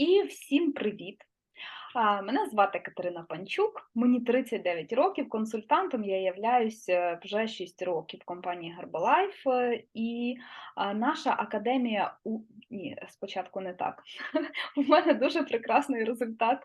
І всім привіт! Мене звати Катерина Панчук, мені 39 років. Консультантом я являюся вже 6 років в компанії Herbalife, е, і наша академія у ні, спочатку не так. У мене дуже прекрасний результат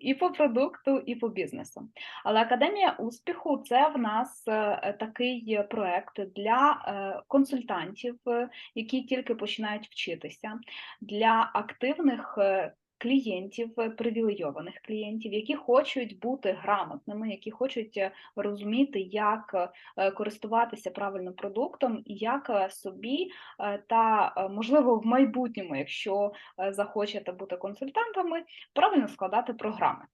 і по продукту, і по бізнесу. Але академія успіху це в нас е, такий проект для е, консультантів, е, які тільки починають вчитися, для активних е, клієнтів, е, привілейованих клієнтів, які хочуть бути грамотними, які хочуть е, розуміти, як е, користуватися правильно продуктом і як собі та, можливо, в майбутньому, якщо захочете бути консультантами, правильно складати програми.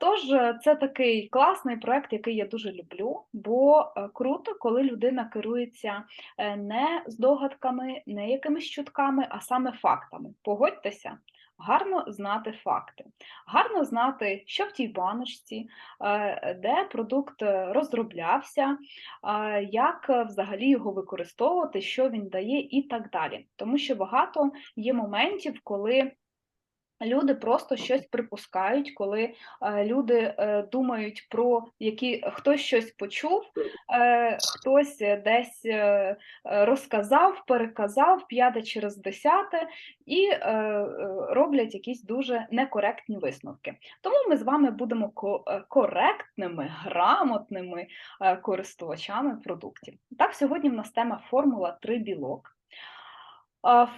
Тож, це такий класний проект, який я дуже люблю, бо круто, коли людина керується не здогадками, не якимись чутками, а саме фактами. Погодьтеся. Гарно знати факти, гарно знати, що в тій баночці, е, де продукт е, розроблявся, е, як взагалі його використовувати, що він дає, і так далі. Тому що багато є моментів, коли Люди просто щось припускають, коли е, люди е, думають про які хтось щось почув, е, хтось десь е, розказав, переказав п'яте через десяте і е, е, роблять якісь дуже некоректні висновки. Тому ми з вами будемо е, коректними, грамотними е, користувачами продуктів. Так, сьогодні в нас тема формула 3 білок.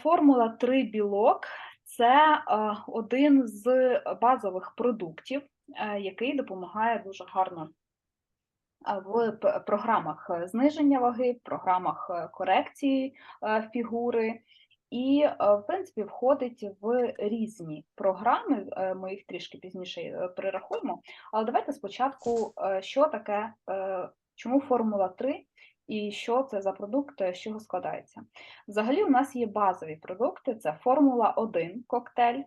Формула 3 білок це е, один з базових продуктів, е, який допомагає дуже гарно е, в програмах зниження ваги, в програмах корекції фігури. І, в принципі, входить в різні програми, ми їх трішки пізніше перерахуємо. Але давайте спочатку, що таке, чому Формула 3 і що це за продукт, з чого складається. Взагалі, у нас є базові продукти: це Формула 1 коктейль,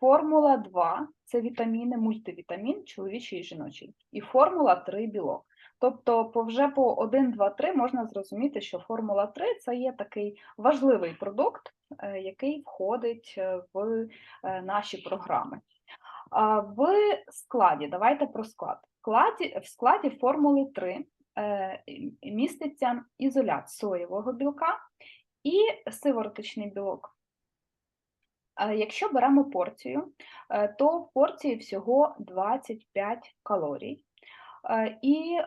Формула 2 це вітаміни, мультивітамін, чоловічий і жіночий, і Формула 3 білок. Тобто, вже по 1, 2, 3 можна зрозуміти, що Формула 3 це є такий важливий продукт, е, який входить е, в е, наші програми. В складі, давайте про склад. В складі формули 3 Е, міститься ізолят соєвого білка і сиворотичний білок. Е, якщо беремо порцію, е, то в порції всього 25 калорій. І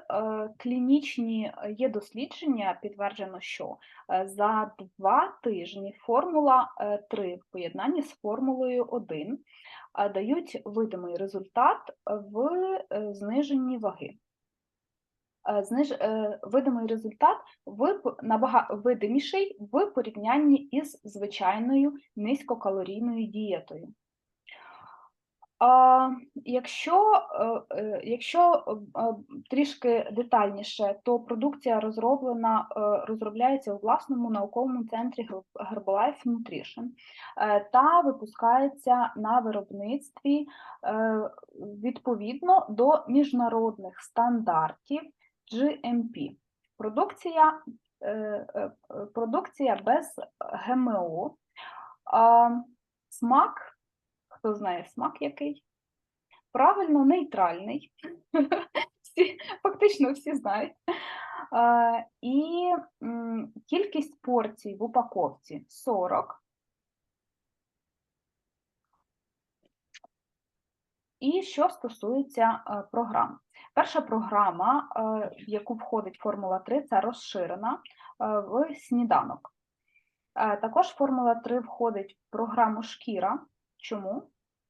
клінічні є дослідження, підтверджено, що за два тижні формула 3 в поєднанні з формулою 1 дають видимий результат в зниженні ваги. Е, зниж... Е, видимий результат набагато видиміший в порівнянні із звичайною низькокалорійною дієтою. А, Якщо е, якщо трішки детальніше, то продукція розроблена, розробляється у власному науковому центрі Herbalife Nutrition та випускається на виробництві відповідно до міжнародних стандартів GMP. Продукція е, е, продукція без ГМО. Смак, хто знає смак який? Правильно, нейтральний. Всі, Фактично всі знають. І кількість порцій в упаковці 40. І що стосується е, програм. Перша програма, е, в яку входить Формула 3, це розширена е, в сніданок. Також Формула 3 входить в програму шкіра. Чому?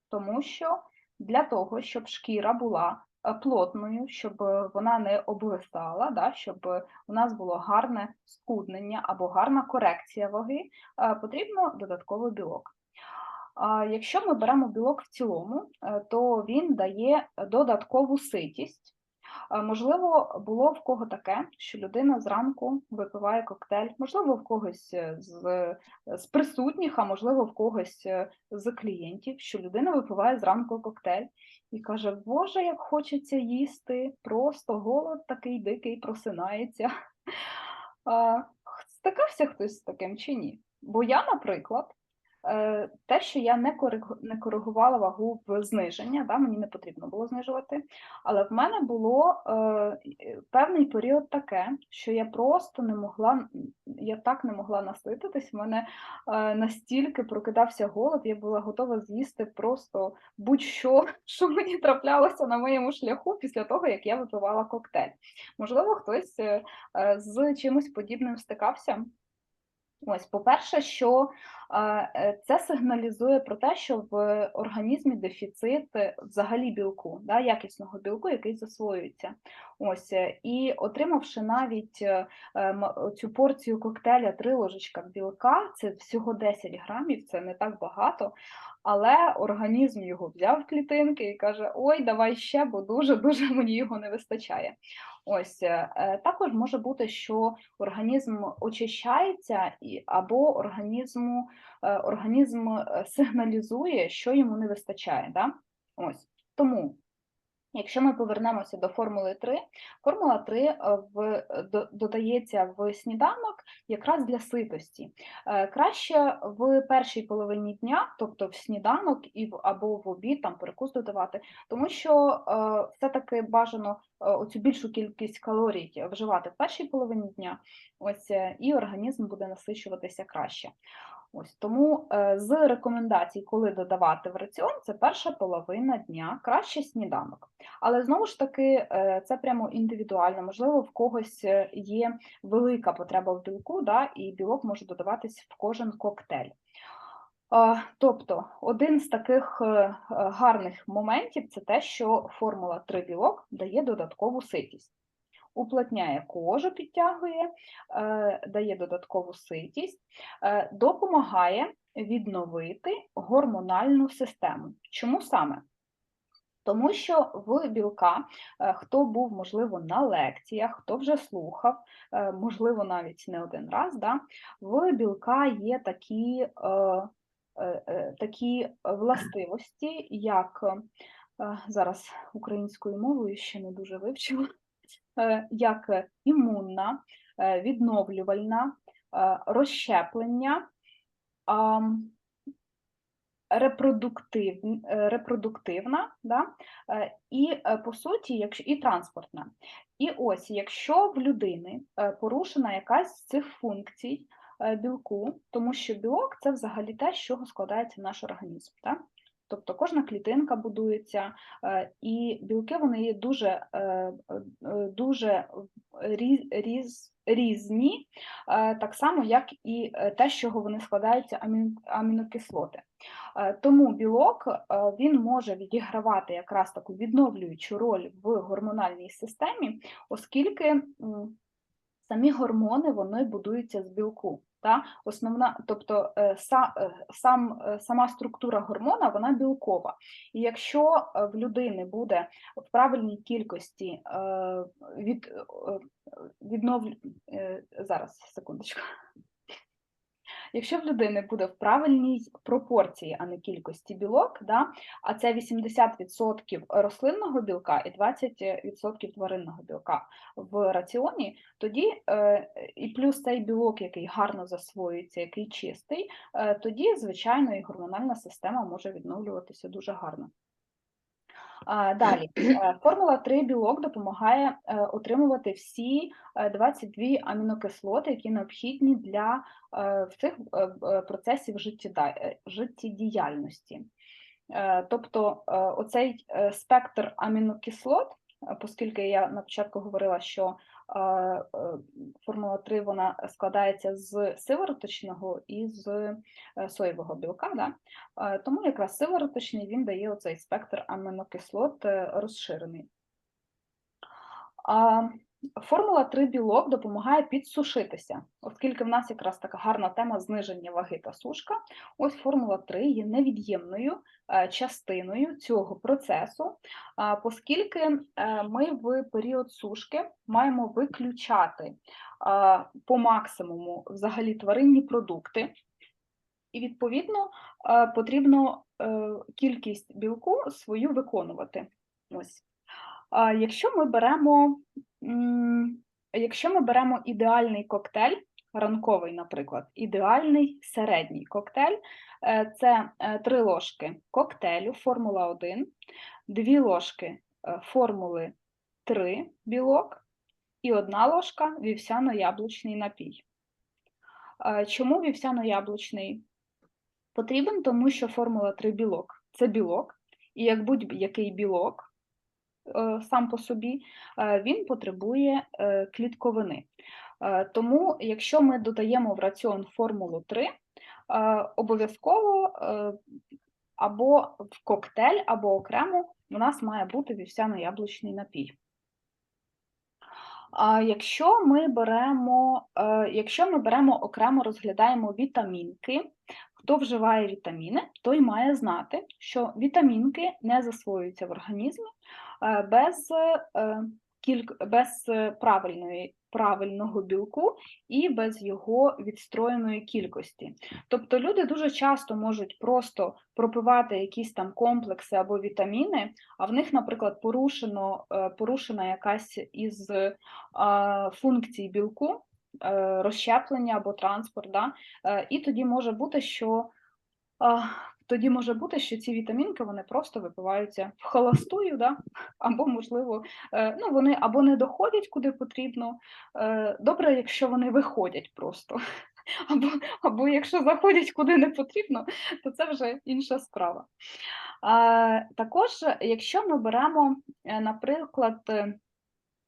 Тому що для того, щоб шкіра була плотною, щоб вона не обвисала, да, щоб у нас було гарне скуднення або гарна корекція ваги, потрібно додатковий білок. Якщо ми беремо білок в цілому, е, то він дає додаткову ситість. Можливо, було в кого таке, що людина зранку випиває коктейль, можливо, в когось е, з з присутніх, а можливо, в когось е, з клієнтів, що людина випиває зранку коктейль і каже, Боже, як хочеться їсти, просто голод такий дикий просинається. Стикався хтось з таким чи ні? Бо я, наприклад, е, те, що я не кориг- не коригувала вагу в зниження, да, мені не потрібно було знижувати, але в мене було е, певний період таке, що я просто не могла, я так не могла насититись, в мене е, настільки прокидався голод, я була готова з'їсти просто будь-що, що мені траплялося на моєму шляху після того, як я випивала коктейль. Можливо, хтось е, е, з чимось подібним стикався. Ось, по-перше, що е, е, це сигналізує про те, що в організмі дефіцит е, взагалі білку, да, якісного білку, який засвоюється. Ось, е, і отримавши навіть е, цю порцію коктейля три ложечка білка, це всього 10 грамів, це не так багато. Але організм його взяв в клітинки і каже: Ой, давай ще, бо дуже дуже мені його не вистачає. Ось е, е, також може бути, що організм очищається, або організму, е, організм е, сигналізує, що йому не вистачає. Да? Ось тому. Якщо ми повернемося до формули 3, формула 3 е, в, до- додається в сніданок якраз для ситості. Е, Краще в першій половині дня, тобто в сніданок і або в обід, там перекус додавати, тому що е, все-таки бажано е, оцю більшу кількість калорій вживати в першій половині дня, ось, е, і організм буде насичуватися краще. Ось тому е, з рекомендацій, коли додавати в раціон, це перша половина дня, краще сніданок. Але знову ж таки, е, це прямо індивідуально. Можливо, в когось е, є велика потреба в білку, да, і білок може додаватись в кожен коктейль. Тобто, один з таких гарних моментів це те, що формула 3 білок дає додаткову ситість. Уплотняє кожу, підтягує, е, дає додаткову ситість, е, допомагає відновити гормональну систему. Чому саме? Тому що в білка, е, хто був, можливо, на лекціях, хто вже слухав, можливо, навіть не один раз, да, в білка є такі, такі властивості, як зараз українською мовою ще не дуже вивчила, як е, імунна, е, відновлювальна, е, розщеплення. репродуктив, репродуктивна, да? і по суті, і транспортна. І ось, якщо в людини порушена якась з цих функцій білку, тому що білок це взагалі те, з чого складається наш організм. Так? Тобто кожна клітинка будується, е, і білки вони є дуже, е, е, дуже різ, різ, різні, так само, як і те, з чого вони складаються амінокислоти. Тому білок він може відігравати якраз таку відновлюючу роль в гормональній системі, оскільки самі гормони вони будуються з білку. Та? Основна, тобто е, са, е, сам, е, сама структура гормона вона білкова. І якщо в людини буде в правильній кількості від, відновлю... е, зараз секундочку. Якщо в людини буде в правильній пропорції, а не кількості білок, да, а це 80% рослинного білка і 20% тваринного білка в раціоні, тоді е, і плюс цей білок, який гарно засвоюється, який чистий, е, тоді, звичайно, і гормональна система може відновлюватися дуже гарно. Далі, е, формула 3 білок допомагає е, отримувати всі е, 22 амінокислоти, які необхідні для е, в цих е, е, процесів е, життєдіяльності. Е, Тобто е, оцей е, спектр амінокислот, е, оскільки я на початку говорила, що е, е, формула 3 вона складається з сивороточного і з е, соєвого білка, да? Е, Тому якраз сивороточний він дає оцей спектр амінокислот е, розширений. Формула 3 білок допомагає підсушитися, оскільки в нас якраз така гарна тема зниження ваги та сушка. Ось формула 3 є невід'ємною е, частиною цього процесу, оскільки е, ми в період сушки маємо виключати по максимуму взагалі тваринні продукти. І, відповідно, е, потрібно кількість білку свою виконувати. Ось. Якщо ми беремо, якщо ми беремо ідеальний коктейль ранковий, наприклад, ідеальний середній коктейль е, це е, 3 ложки коктейлю, формула 1, 2 ложки е, формули 3 білок і 1 ложка вівсяно-яблучний напій. Чому вівсяно-яблучний потрібен? Тому що формула 3 білок це білок, і як будь-який білок сам по собі, е, він потребує е, клітковини. Е, Тому, якщо ми додаємо в раціон формулу 3, е, обов'язково е, або в коктейль, або окремо у нас має бути вівсяно-яблучний напій. А якщо ми беремо, е, якщо ми беремо окремо розглядаємо вітамінки, хто вживає вітаміни, той має знати, що вітамінки не засвоюються в організмі е, без, е, без е, правильної, правильного білку і без його відстроєної кількості. Тобто люди дуже часто можуть просто пропивати якісь там комплекси або вітаміни, а в них, наприклад, порушено, е, порушена якась із функцій білку, розщеплення або транспорт. Да? І тоді може бути, що тоді може бути, що ці вітамінки вони просто випиваються в холостую, да? або, можливо, е, ну, вони або не доходять куди потрібно. Е, Добре, якщо вони виходять просто. Або, або якщо заходять куди не потрібно, то це вже інша справа. Також, якщо ми беремо, е, наприклад,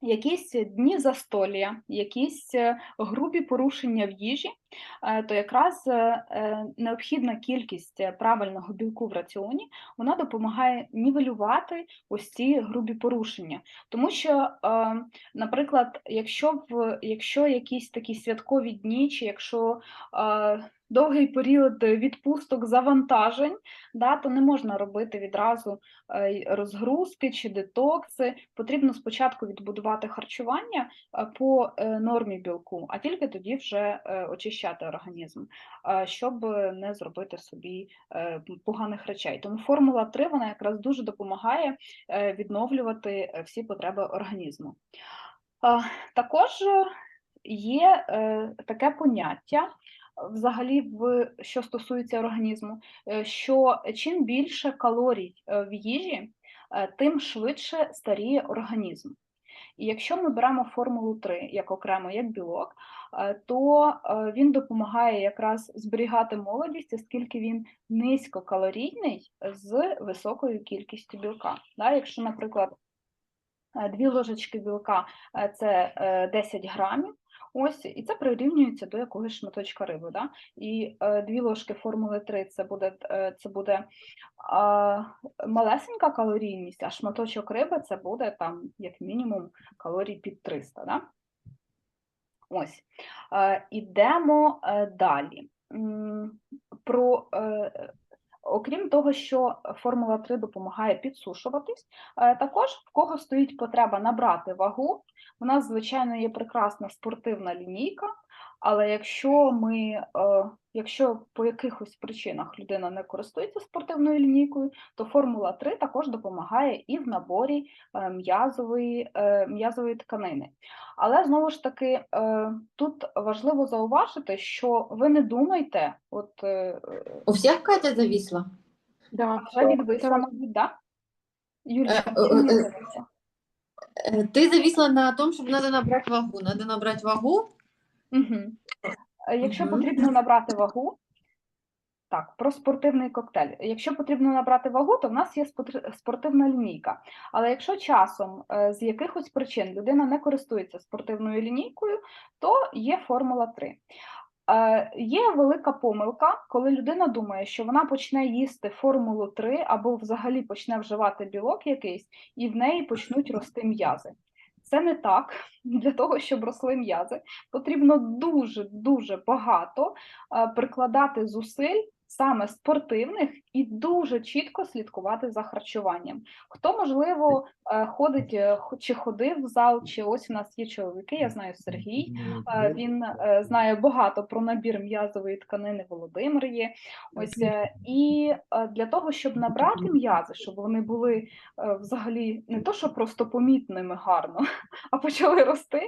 якісь дні застолія, якісь грубі порушення в їжі, то якраз е, е, необхідна кількість е, правильного білку в раціоні вона допомагає нівелювати ось ці грубі порушення. Тому що, е, наприклад, якщо в якщо якісь такі святкові дні, чи якщо е, довгий період відпусток завантажень, да, то не можна робити відразу е, розгрузки чи детокси. Потрібно спочатку відбудувати харчування е, по е, нормі білку, а тільки тоді вже е, очищати організм, щоб не зробити собі е, поганих речей. Тому формула 3 вона якраз дуже допомагає е, відновлювати е, всі потреби організму. Також є таке поняття взагалі, в що стосується організму, що чим більше калорій в їжі, тим швидше старіє організм. І якщо ми беремо формулу 3 як окремо, як білок, е, то е, він допомагає якраз зберігати молодість, оскільки він низькокалорійний з високою кількістю білка. Якщо, наприклад, е, дві ложечки білка це е, 10 грамів, Ось, і це прирівнюється до якогось шматочка риби. Да? І е, дві ложки формули 3 це буде, е, це буде е, малесенька калорійність, а шматочок риби це буде там, як мінімум, калорій під 300. Да? Ось. Е, ідемо е, далі. Про, е, окрім того, що формула 3 допомагає підсушуватись, е, також в кого стоїть потреба набрати вагу, у нас, звичайно, є прекрасна спортивна лінійка, але якщо ми, е, якщо по якихось причинах людина не користується спортивною лінійкою, то формула 3 також допомагає і в наборі е, м'язової, е, м'язової тканини. Але знову ж таки, е, тут важливо зауважити, що ви не думайте, от е, У всех Катя зависла? Да, вже відвисла, мабуть, да? Юлічка, Е, чи мені е, е. здається? Э, Ты зависла на том, чтобы надо набрать вагу. Надо набрать вагу. Угу. Якщо потрібно набрати вагу, так, про спортивний коктейль. Якщо потрібно набрати вагу, то в нас є спортивна лінійка. Але якщо часом е, з якихось причин людина не користується спортивною лінійкою, то є формула 3. Е, Є велика помилка, коли людина думає, що вона почне їсти формулу 3 або взагалі почне вживати білок якийсь, і в неї почнуть рости м'язи. Це не так. Для того, щоб росли м'язи, потрібно дуже-дуже багато е, прикладати зусиль саме спортивних і дуже чітко слідкувати за харчуванням. Хто, можливо, е, ходить е, чи ходив в зал, чи ось у нас є чоловіки, я знаю Сергій, е, він знає багато про набір м'язової тканини Володимир є. Ось і для того, щоб набрати м'язи, щоб вони були взагалі не то, що просто помітними гарно, а почали рости,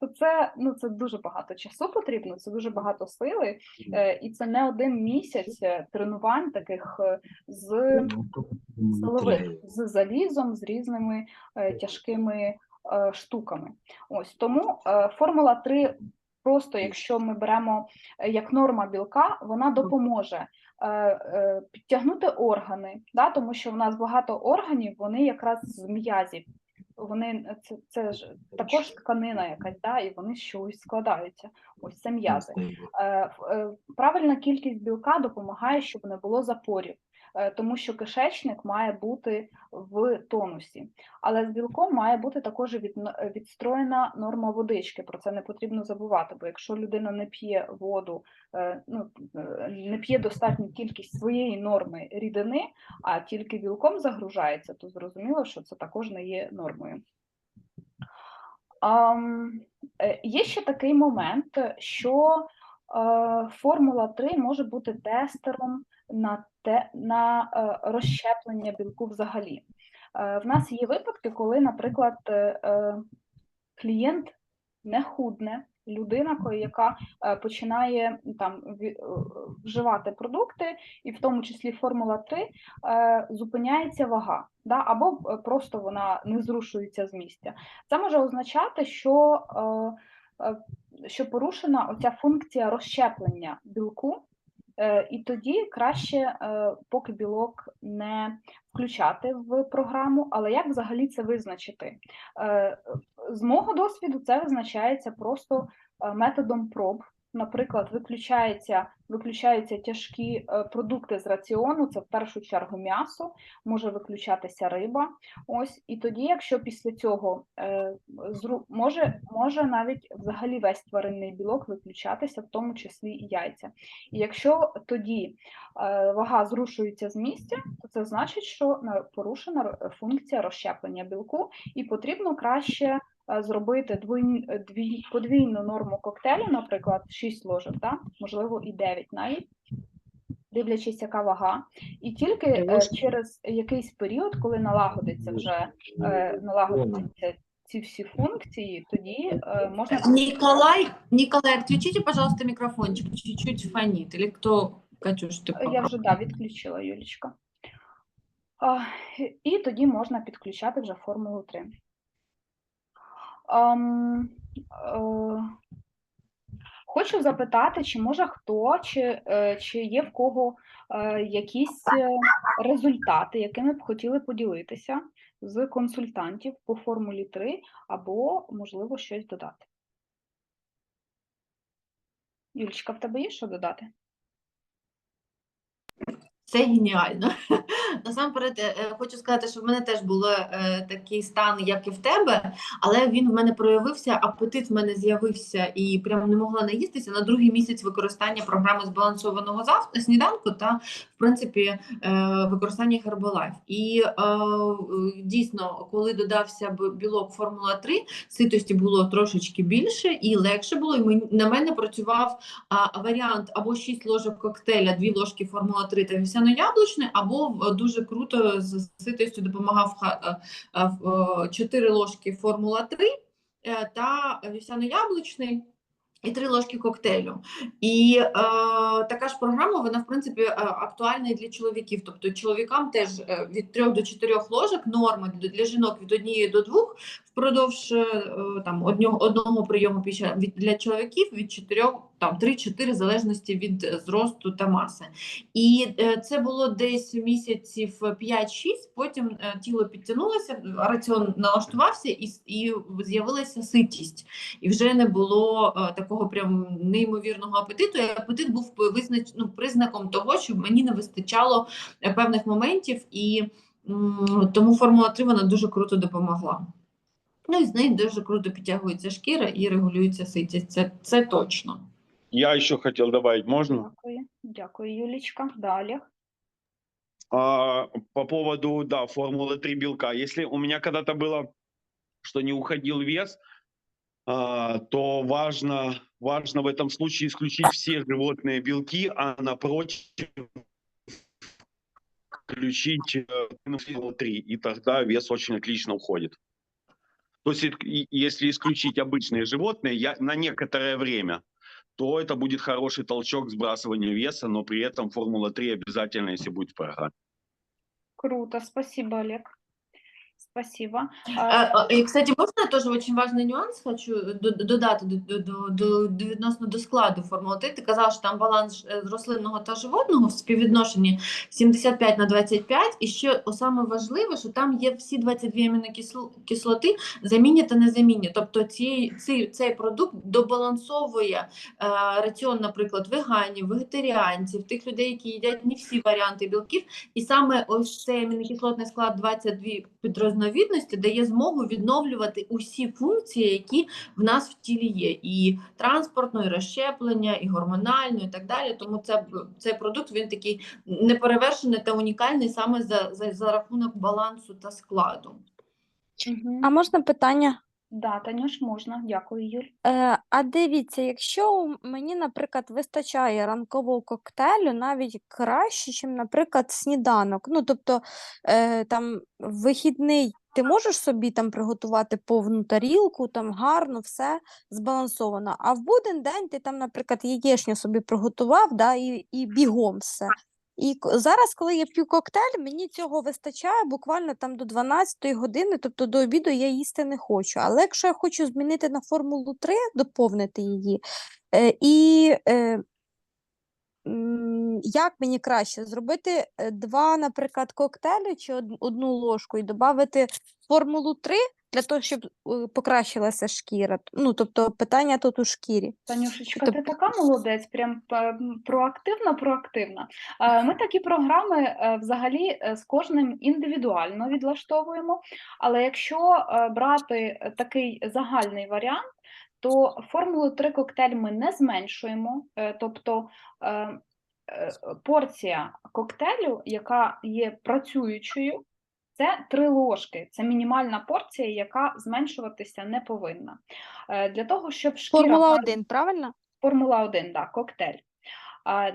то це ну це дуже багато часу потрібно, це дуже багато сили, і це не один місяць тренувань таких е, з силових з залізом, з різними е, тяжкими е, штуками. Ось тому формула 3 просто, якщо ми беремо як норма білка, вона допоможе е, е, підтягнути органи, да, тому що в нас багато органів, вони якраз з м'язів. Вони це, це ж також тканина якась, да, і вони з чогось складаються. Ось це м'язи. Е, е, Правильна кількість білка допомагає, щоб не було запорів, е, тому що кишечник має бути в тонусі. Але з білком має бути також відстроєна норма водички. Про це не потрібно забувати, бо якщо людина не п'є воду, е, ну, е, не п'є достатню кількість своєї норми рідини, а тільки білком загружається, то зрозуміло, що це також не є нормою. Е, Є ще такий момент, що е, Формула 3 може бути тестером на, те, на е, розщеплення білку взагалі. Е, В нас є випадки, коли, наприклад, е, клієнт не худне, людина, яка починає там вживати продукти, і в тому числі Формула 3, е, зупиняється вага, да, або просто вона не зрушується з місця. Це може означати, що, що порушена оця функція розщеплення білку, і тоді краще, е, поки білок не включати в програму. Але як взагалі це визначити? Е, З мого досвіду це визначається просто е, методом проб. Наприклад, виключається, виключаються тяжкі е, продукти з раціону, це в першу чергу м'ясо, може виключатися риба. Ось і тоді, якщо після цього е, може, може навіть взагалі весь тваринний білок виключатися, в тому числі і яйця. І якщо тоді е, вага зрушується з місця, то це значить, що на- порушена функція розщеплення білку, і потрібно краще зробити двойн- е, дві, подвійну норму коктейлю, наприклад, 6 ложок, да? можливо, і 9 навіть. Дивлячись, яка вага, і тільки е, через якийсь період, коли налагодиться вже е, налагодяться ці всі функції, тоді е, можна Николай, Николай, отключите, пожалуйста, микрофончик, чуть-чуть фонит. Или кто, Катюш, ты Я вже да, відключила Юлічка. А, і тоді можна підключати вже формулу 3. Ам, е, хочу запитати, чи може хто, чи, е, чи є в кого е, якісь результати, якими б хотіли поділитися з консультантів по формулі 3, або, можливо, щось додати. Юлічка, в тебе є що додати? Це геніально. Насамперед, е, е, хочу сказати, що в мене теж був е, такий стан, як і в тебе, але він в мене проявився, апетит в мене з'явився і прямо не могла наїстися на другий місяць використання програми збалансованого зав... сніданку та, в принципі, використання Herbalife. І дійсно, коли додався білок Формула 3, ситості було трошечки більше і легше було. І на мене працював варіант або 6 ложок коктейля, 2 ложки Формула 3 та вівсяно-яблучний, або е, дуже круто з ситостю допомагав е, е, 4 ложки Формула 3 е, та вівсяно-яблучний. І три ложки коктейлю. І е, така ж програма, вона в принципі актуальна і для чоловіків. Тобто чоловікам теж від 3 до 4 ложок норми для- жінок від 1 до 2 впродовж е, там одного, одного прийому для чоловіків від 4, там 3-4 в залежності від е, зросту та маси. І е, це було десь місяців 5-6, потім е, тіло підтягнулося, раціон налаштувався і, і з'явилася ситість. І вже не було е, такого прям неймовірного апетиту. І апетит був визнач... ну, признаком того, що мені не вистачало е, певних моментів, і тому Формула 3 вона дуже круто допомогла. Ну і з нею дуже круто підтягується шкіра і регулюється ситість. Це, це точно. Я еще хотел добавить, можно? Дякую. Дякую, Юлічка. Далі. А, по поводу, да, формулы 3 белка. Если у меня когда-то было, что не уходил вес, а, то важно, важно в этом случае исключить все животные белки, а напротив включить э, формулу 3, и тогда вес очень отлично уходит. То есть, если исключить обычные животные я, на некоторое время, то это будет хороший толчок к сбрасыванию веса, но при этом формула 3 обязательно, если будет в программе. Круто, спасибо, Олег. Спасибо. И, кстати, можно тоже очень важный нюанс хочу до- до- додати до, до, до, до, до відносно до складу формули 3. Ти казав, що там баланс е, рослинного та животного в співвідношенні 75 на 25. І ще саме важливе, що там є всі 22 амінокислоти замінні та незамінні. Тобто ці, ці, цей продукт добалансовує е, раціон, наприклад, веганів, вегетаріанців, тих людей, які їдять не всі варіанти білків. І саме ось цей амінокислотний склад 22 підрозновідності дає змогу відновлювати усі функції, які в нас в тілі є, і транспортно, і розщеплення, і гормонально, і так далі. Тому це цей продукт він такий неперевершений та унікальний саме за, за, за рахунок балансу та складу. А можна питання? Да, Танюш, можна. Дякую, Юль. Е, а дивіться, якщо мені, наприклад, вистачає ранкового коктейлю, навіть краще, ніж, наприклад, сніданок. Ну, тобто, е, там вихідний ти можеш собі там приготувати повну тарілку, там гарно, все збалансовано. А в буден день ти там, наприклад, яєчню собі приготував, да, і, і бігом все. І зараз, коли я п'ю коктейль, мені цього вистачає буквально там до 12 години, тобто до обіду я їсти не хочу. Але якщо я хочу змінити на формулу 3, доповнити її, е, і е, як мені краще зробити е, два, наприклад, коктейлі чи одну ложку і додати формулу 3 для того, щоб е, покращилася шкіра. Ну, тобто питання тут у шкірі. Танюшечка, Тобто- ти така молодець, прям проактивна, проактивна. Е, Ми такі програми взагалі з кожним індивідуально відлаштовуємо, але якщо брати такий загальний варіант, то формулу 3 коктейль ми не зменшуємо, е, тобто е, е, порція коктейлю, яка є працюючою, це 3 ложки. Це мінімальна порція, яка зменшуватися не повинна. Для того, щоб шкіра... Формула 1, правильно? Формула 1, да, коктейль.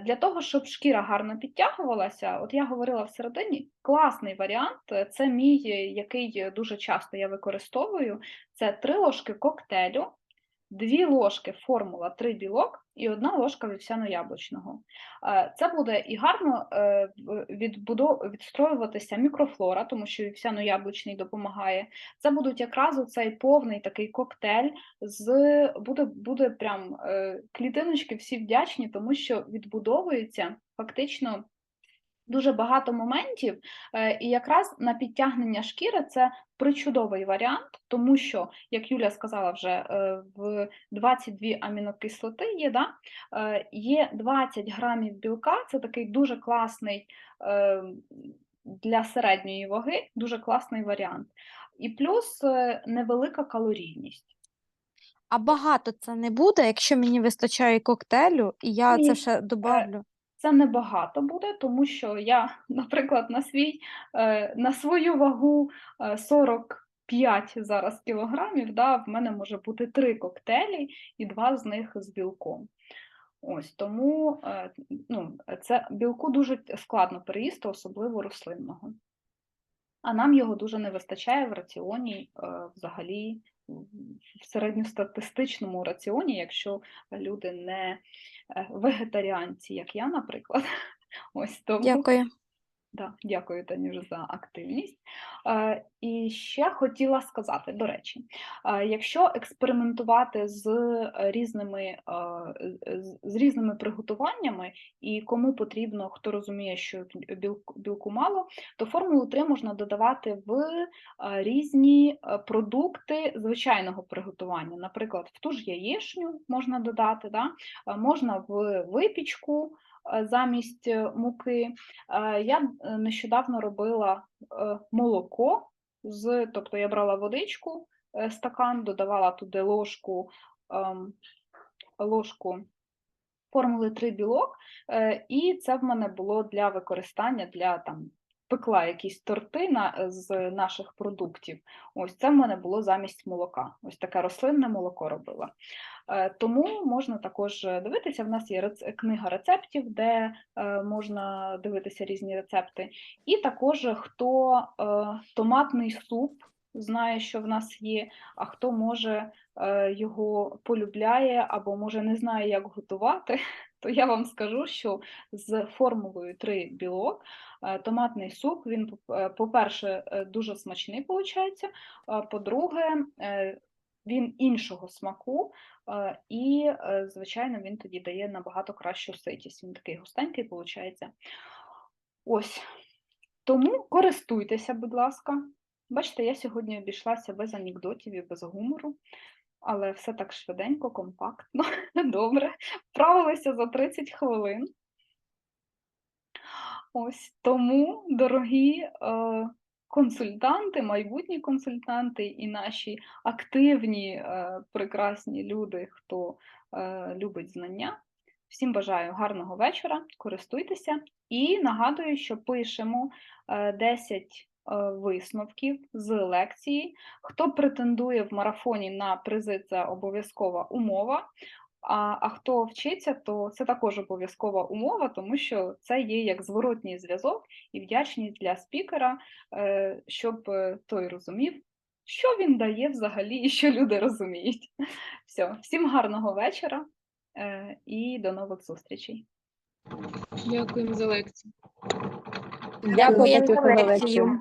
Для того, щоб шкіра гарно підтягувалася, от я говорила всередині, класний варіант. Це мій, який дуже часто я використовую. Це 3 ложки коктейлю, 2 ложки формула 3 білок і 1 ложка вівсяно-яблучного. Е, Це буде і гарно е, відстроюватися мікрофлора, тому що вівсяно-яблучний допомагає. Це будуть якраз оцей повний такий коктейль з буде, буде прям е, клітиночки всі вдячні, тому що відбудовується фактично дуже багато моментів, е, і якраз на підтягнення шкіри це причудовий варіант, тому що, як Юля сказала, вже е, в 22 амінокислоти є, да? е, є 20 грамів білка, це такий дуже класний для середньої ваги, дуже класний варіант. І плюс невелика калорійність. А багато це не буде, якщо мені вистачає коктейлю, і я Ні, це ще добавлю. Це небагато буде, тому що я, наприклад, на свій е, на свою вагу е, 45 зараз кілограмів, да, в мене може бути три коктейлі і два з них з білком. Ось тому е, ну, це білку дуже складно переїсти, особливо рослинного. А нам його дуже не вистачає в раціоні, е, взагалі в середньостатистичному раціоні, якщо люди не е, вегетаріанці, як я, наприклад. Ось тому Дякую. Да, дякую, Танюш, за активність. Е, і ще хотіла сказати, до речі, е, якщо експериментувати з різними, е, з, з різними приготуваннями, і кому потрібно, хто розуміє, що білку, білку мало, то формулу 3 можна додавати в різні продукти звичайного приготування. Наприклад, в ту ж яєчню можна додати, да? можна в випічку замість е, муки. Е, Я е, нещодавно робила е, молоко з, тобто я брала водичку, е, стакан, додавала туди ложку, ем, ложку формули 3 білок, е, і це в мене було для використання для там. Пекла якісь торти на, з наших продуктів. Ось це в мене було замість молока. Ось таке рослинне молоко робила. Е, Тому можна також е, дивитися. В нас є книга рецептів, де е, можна дивитися різні рецепти. І також е, хто е, томатний суп знає, що в нас є, а хто може е, його полюбляє або може не знає, як готувати, то я вам скажу, що з формулою 3 білок е, томатний суп, він, е, по-перше, е, дуже смачний виходить, по-друге, він іншого смаку, і, звичайно, він тоді дає набагато кращу ситість. Він такий густенький виходить. Ось. Тому користуйтеся, будь ласка. Бачите, я сьогодні обійшлася без анекдотів і без гумору, але все так швиденько, компактно, добре. Вправилися за 30 хвилин. Ось тому, дорогі е, консультанти, майбутні консультанти і наші активні, е, прекрасні люди, хто е, любить знання. Всім бажаю гарного вечора, користуйтеся і нагадую, що пишемо е, 10 е, висновків з лекції. Хто претендує в марафоні на призи, це обов'язкова умова. А, а хто вчиться, то це також обов'язкова умова, тому що це є як зворотній зв'язок і вдячність для спікера, е, щоб е, той розумів, що він дає взагалі і що люди розуміють. Все, всім гарного вечора е, і до нових зустрічей. Дякуємо за лекцію. Дякую за Дякую. лекцію.